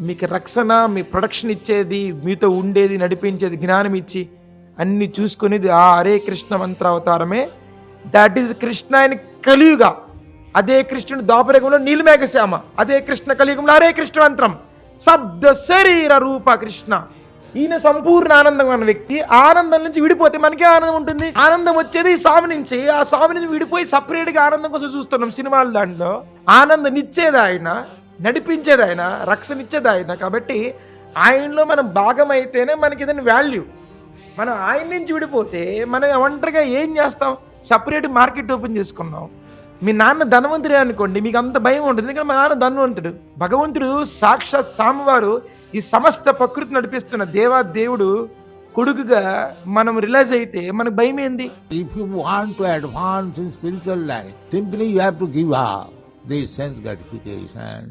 మీకు రక్షణ మీ ప్రొడక్షన్ ఇచ్చేది మీతో ఉండేది నడిపించేది జ్ఞానం ఇచ్చి అన్ని చూసుకునేది ఆ హరే కృష్ణ మంత్ర అవతారమే దట్ ఈజ్ కృష్ణ అని కలియుగ. అదే కృష్ణుడు దాపరకంలో నీలిమేఘశ్యామ. అదే కృష్ణ కలియుగంలో హరే కృష్ణ మంత్రం. శబ్ద శరీర రూప కృష్ణ. ఈయన సంపూర్ణ ఆనందం అన్న వ్యక్తి ఆనందం నుంచి విడిపోతే మనకే ఆనందం ఉంటుంది. ఆనందం వచ్చేది ఈ స్వామి నుంచి. ఆ స్వామి నుంచి విడిపోయి సపరేట్గా ఆనందం కోసం చూస్తున్నాం సినిమాల దాంట్లో. ఆనందం ఇచ్చేది ఆయన. నడిపించేది ఆయన రక్షణిచ్చేది ఆయన. కాబట్టి ఆయనలో మనం భాగం అయితేనే మనకి ఏదైనా వాల్యూ మనం ఆయన నుంచి విడిపోతే మనం ఒంటరిగా ఏం చేస్తాం? సపరేట్ మార్కెట్ ఓపెన్ చేసుకున్నాం. మీ నాన్న ధనవంతుడే అనుకోండి మీకు అంత భయం ఉంటుంది. ఎందుకంటే మా నాన్న ధనవంతుడు. భగవంతుడు సాక్షాత్ స్వామివారు ఈ సమస్త ప్రకృతి నడిపిస్తున్న దేవా దేవుడు కొడుకుగా మనం రిలైజ్ అయితే మనకు భయం ఏంది? If you want to advance in spiritual life simply you have to give up this sense gratification